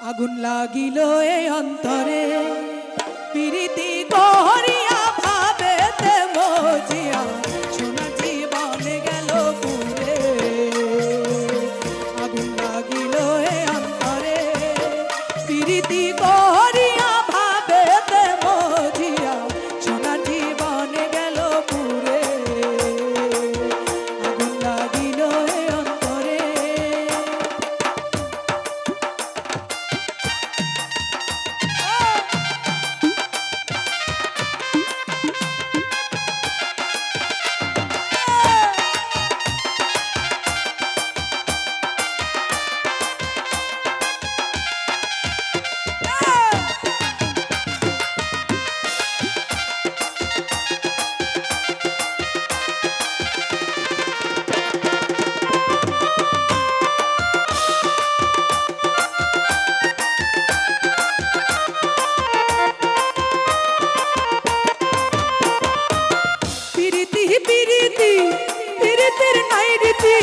আগুন লাগিল এই অন্তরে। প্রীতি গহন হি পিরিতি পিরিতির নাই রীতি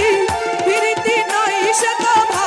পিরিতি নাই শতভা